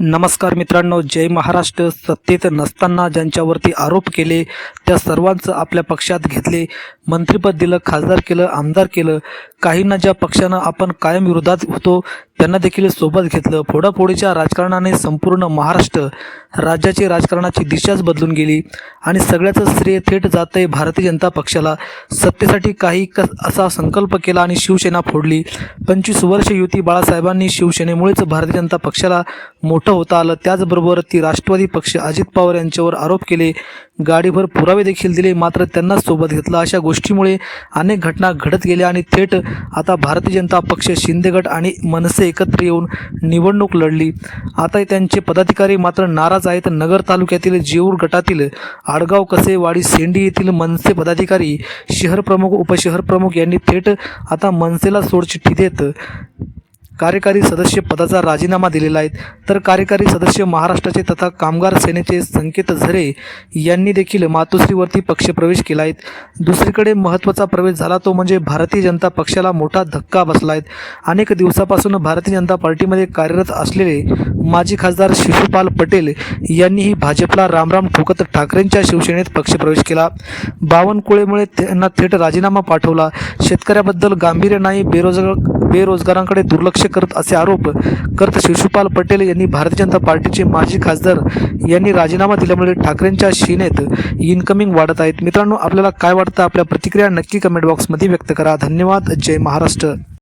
नमस्कार मित्रांनो जय महाराष्ट्र. सत्तेत नसताना ज्यांच्यावरती आरोप केले त्या सर्वांचं आपल्या पक्षात घेतले. मंत्रिपद दिलं खासदार केलं आमदार केलं. काहींना ज्या पक्षानं आपण कायम विरोधात होतो त्यांना देखील सोबत घेतलं. फोडाफोडीच्या राजकारणाने संपूर्ण महाराष्ट्र राज्याची राजकारणाची दिशाच बदलून गेली. आणि सगळ्याचं श्रेय थेट जातंय भारतीय जनता पक्षाला. सत्तेसाठी काही क असा संकल्प केला आणि शिवसेना फोडली. पंचवीस वर्ष युती बाळासाहेबांनी शिवसेनेमुळेच भारतीय जनता पक्षाला मोठं होता आलं. त्याचबरोबर ती राष्ट्रवादी पक्ष अजित पवार यांच्यावर आरोप केले. गाडीभर पुरावे देखील दिले. मात्र त्यांनाच सोबत घेतलं. अशा गोष्टीमुळे अनेक घटना घडत गेल्या आणि थेट आता भारतीय जनता पक्ष शिंदे गट आणि मनसे एकत्र येऊन निवडणूक लढली. आता त्यांचे पदाधिकारी मात्र नाराज आहेत. नगर तालुक्यातील जेऊर गटातील आडगाव कसेवाडी सेंडी येथील मनसे पदाधिकारी शहर प्रमुख उपशहर प्रमुख यांनी थेट आता मनसेला सोडचिठ्ठी देत कार्यकारी सदस्य पदाचा राजीनामा दिलेला आहे. तर कार्यकारी सदस्य महाराष्ट्राचे तथा कामगार सेनेचे संकेत झरे यांनी देखील मातोश्रीवरती पक्षप्रवेश केला आहे. दुसरीकडे महत्त्वाचा प्रवेश झाला तो म्हणजे भारतीय जनता पक्षाला मोठा धक्का बसला आहे. अनेक दिवसापासून भारतीय जनता पार्टीमध्ये कार्यरत असलेले माजी खासदार शिशुपाल पटेल यांनीही भाजपला रामराम ठोकत ठाकरेंच्या शिवसेनेत पक्षप्रवेश केला. बावनकुळेमुळे त्यांना थेट राजीनामा पाठवला. शेतकऱ्याबद्दल गांभीर्य नाही बेरोजगार बेरोजगारांकडे दुर्लक्ष करत असे आरोप करत शिशुपाल पटेल यांनी भारतीय जनता पार्टीचे माजी खासदार यांनी राजीनामा दिल्यामुळे ठाकरेंच्या शिनेत इन्कमिंग वाढत आहेत. मित्रांनो आपल्याला काय वाटतं? आपल्या प्रतिक्रिया नक्की कमेंट बॉक्समध्ये व्यक्त करा. धन्यवाद. जय महाराष्ट्र.